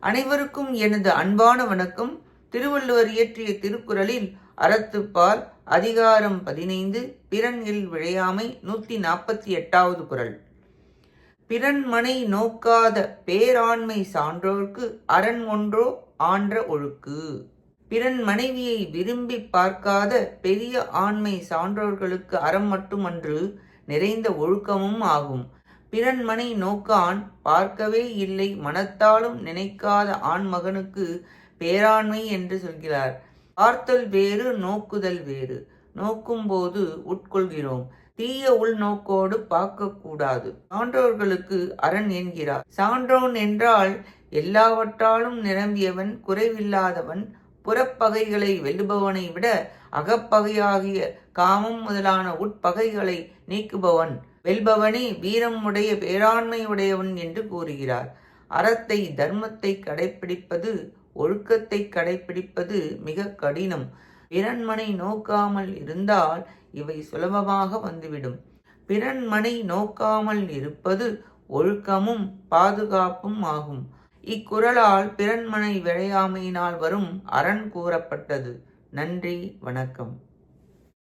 அனைவருக்கும் எனது அன்பான வணக்கம். திருவள்ளுவர் இயற்றிய திருக்குறளில் அறத்துப்பால் அதிகாரம் பதினைந்து பிறன் விழையாமை நூற்றி நாற்பத்தி எட்டாவது குறள். பிறன்மனை நோக்காத பேராண்மை சான்றோர்க்கு அரண் ஒன்றோ ஆன்ற ஒழுக்கு. பிறன் மனைவியை விரும்பி பார்க்காத பெரிய ஆண்மை சான்றோர்களுக்கு அறம் மட்டுமன்று நிறைந்த ஒழுக்கமும் ஆகும். பிறன்மனை நோக்கான் பார்க்கவே இல்லை மனத்தாலும் நினைக்காத ஆண் மகனுக்கு பேராண்மை என்று சொல்கிறார். பார்த்தல் வேறு நோக்குதல் வேறு. நோக்கும்போது உட்கொள்கிறோம். தீய உள்நோக்கோடு பார்க்கக்கூடாது. சான்றோர்களுக்கு அரண் என்கிறார். சான்றோன் என்றால் எல்லாவற்றாலும் நிரம்பியவன் குறைவில்லாதவன் புறப்பகைகளை வெல்லுபவனை விட அகப்பகையாகிய காமம் முதலான உட்பகைகளை நீக்குபவன். வெல்பவனே வீரம் உடைய பேராண்மை உடையவன் என்று கூறுகிறார். அறத்தை தர்மத்தை கடைப்பிடிப்பது ஒழுக்கத்தை கடைப்பிடிப்பது மிக கடினம். பிறன்மனை நோக்காமல் இருந்தால் இவை சுலபமாக வந்துவிடும். பிறன்மனை நோக்காமல் இருப்பது ஒழுக்கமும் பாதுகாப்பும் ஆகும். இக்குறளால் பிறன்மனை விளையாமையினால் வரும் அரண் கூறப்பட்டது. நன்றி வணக்கம்.